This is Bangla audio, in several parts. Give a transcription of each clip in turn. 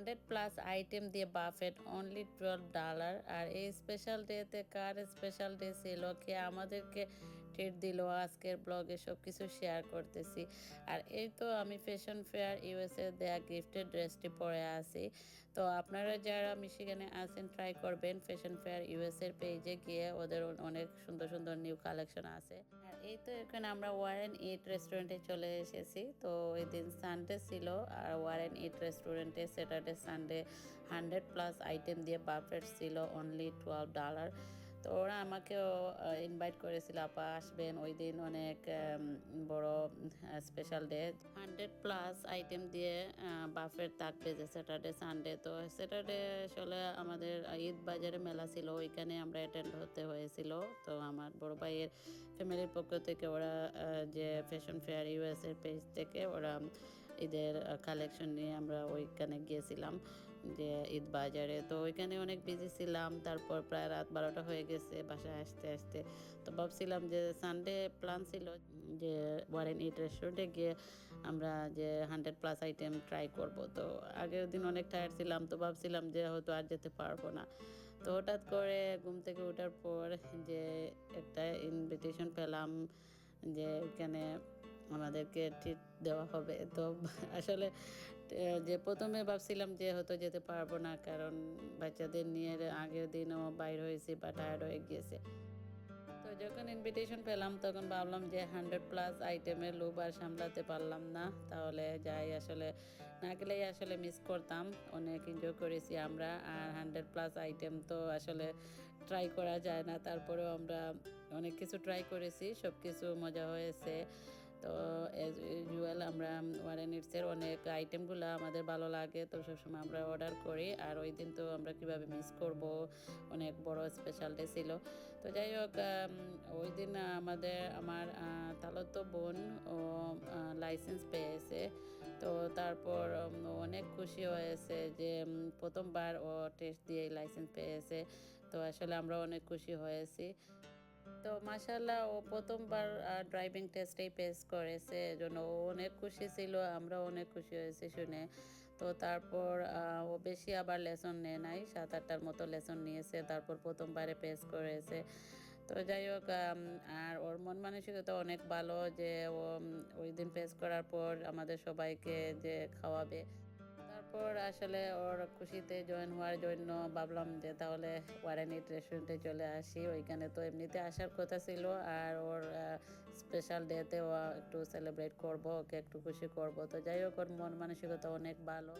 হান্ড্রেড প্লাস আইটেম দিয়ে বাফেট, অনলি টুয়েলভ ডলার। আর এই স্পেশাল ডেতে কার স্পেশাল ডে ছিল? কে আমাদেরকে ট্রিট দিল? আজকের ব্লগে সব কিছু শেয়ার করতেছি। আর এই তো আমি ফ্যাশন ফেয়ার ইউএসএ দেয়া গিফটের ড্রেসটি পরে আছি। তো আপনারা যারা মিশিগানে আছেন ট্রাই করবেন ফ্যাশন ফেয়ার ইউএসএর পেজে গিয়ে। ওদের অনেক সুন্দর সুন্দর নিউ কালেকশন আছে। আর এই তো এখানে আমরা ওয়ারেন ইট রেস্টুরেন্টে চলে এসেছি। তো ওই দিন সানডে ছিল। আর ওয়ারেন ইট রেস্টুরেন্টে Saturday Sunday, hundred plus item দিয়ে বাফেট ছিল অনলি টুয়েলভ ডলার তো ওরা আমাকেও ইনভাইট করেছিল, আপা, আসবেন ওই দিন অনেক বড় special day hundred plus item দিয়ে বাফেট থাকবে যে স্যাটারডে সানডে তো স্যাটারডে আসলে আমাদের ঈদ বাজারে মেলা ছিল, ওইখানে আমরা অ্যাটেন্ড হতে হয়েছিল। তো আমার বড় ভাইয়ের ফ্যামিলির পক্ষ থেকে ওরা যে ফ্যাশন ফেয়ার ইউএস এর পেজ থেকে ওরা ঈদের কালেকশন নিয়ে আমরা ওইখানে গিয়েছিলাম, যে ঈদ বাজারে। তো ওইখানে অনেক বিজি ছিলাম, তারপর প্রায় রাত বারোটা হয়ে গেছে বাসায় আসতে আসতে। তো ভাবছিলাম যে সানডে প্ল্যান ছিল যে ওয়ারেন ইট রেস্টুরেন্টে গিয়ে আমরা যে হান্ড্রেড প্লাস আইটেম ট্রাই করব। তো আগের দিন অনেক টায়ার্ড ছিলাম, তো ভাবছিলাম যে হয়তো আর যেতে পারব না। তো হঠাৎ করে ঘুম থেকে ওঠার পর যে একটা ইনভিটেশন পেলাম যে ওইখানে আমাদেরকে ট্রিট দেওয়া হবে। তো আসলে যে প্রথমে ভাবছিলাম যে হয়তো যেতে পারব না, কারণ বাচ্চাদের নিয়ে আগের দিনও বাইর হয়েছি বা টায়ার্ড হয়ে গিয়েছে। তো যখন ইনভিটেশন পেলাম, তখন ভাবলাম যে হান্ড্রেড প্লাস আইটেমের লোভ আর সামলাতে পারলাম না। তাহলে যাই, আসলে না গেলেই আসলে মিস করতাম। অনেক এনজয় করেছি আমরা। আর হান্ড্রেড প্লাস আইটেম তো আসলে ট্রাই করা যায় না। তারপরেও আমরা অনেক কিছু ট্রাই করেছি সব কিছু মজা হয়েছে। তো এজ ইউজুয়াল আমরা ওয়ারেনিটসের অনেক আইটেমগুলো আমাদের ভালো লাগে, তো সবসময় আমরা অর্ডার করি। আর ওই দিন তো আমরা কীভাবে মিস করব? অনেক বড় স্পেশাল ডে ছিল। তো যাই হোক ওই দিন আমাদের, আমার তালতো বোন, ও লাইসেন্স পেয়েছে। তো তারপর অনেক খুশি হয়েছে যে প্রথমবার ও টেস্ট দিয়ে লাইসেন্স পেয়েছে। তো আসলে আমরা অনেক খুশি হয়েছি। তো মাসাল্লাহ ও প্রথমবার ড্রাইভিং টেস্টেই পেস করেছে এজন্য ও অনেক খুশি ছিল আমরা অনেক খুশি হয়েছি শুনে। তো তারপর ও বেশি আবার লেসন নেয় নাই, সাত আটটার মতো লেসন নিয়েছে, তারপর প্রথমবারে পেস করেছে। তো যাই হোক আর ওর মন মানসিকতা অনেক ভালো যে ও ওই দিন পেস করার পর আমাদের সবাইকে যে খাওয়াবে তারপর আসলে ওর খুশিতে জয়েন হওয়ার জন্য ভাবলাম যে তাহলে ওয়ারেনিট রেস্টুরেন্টে চলে আসি। ওইখানে তো এমনিতে আসার কথা ছিল আর ওর স্পেশাল ডেতে ও একটু সেলিব্রেট করব, ওকে একটু খুশি করব। তো যাই হোক, ওর মন মানসিকতা অনেক ভালো।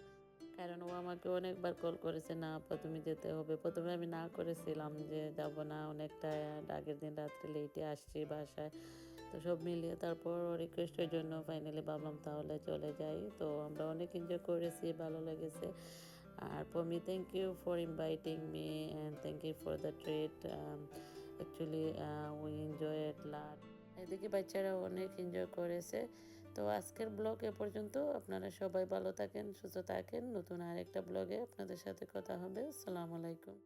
কারণ ও আমাকে অনেকবার কল করেছে, না, আপা, তুমি যেতে হবে। প্রথমে আমি না করেছিলাম যে যাব না। অনেকটা আগের দিন রাত্রে লেটে আসছি বাসায়। তো সব মিলিয়ে তারপর রিকোয়েস্টের জন্য ফাইনালি ভাবলাম তাহলে চলে যাই। তো আমরা অনেক এনজয় করেছি, ভালো লেগেছে। আর Pomi thank you for inviting me and thank you for the treat actually we enjoy it lot এদিকে বাচ্চারা অনেক এনজয় করেছে। তো আজকের ব্লগ এ পর্যন্ত আপনারা সবাই ভালো থাকেন, সুস্থ থাকেন। নতুন আরেকটা ব্লগে আপনাদের সাথে কথা হবে। আসসালামু আলাইকুম।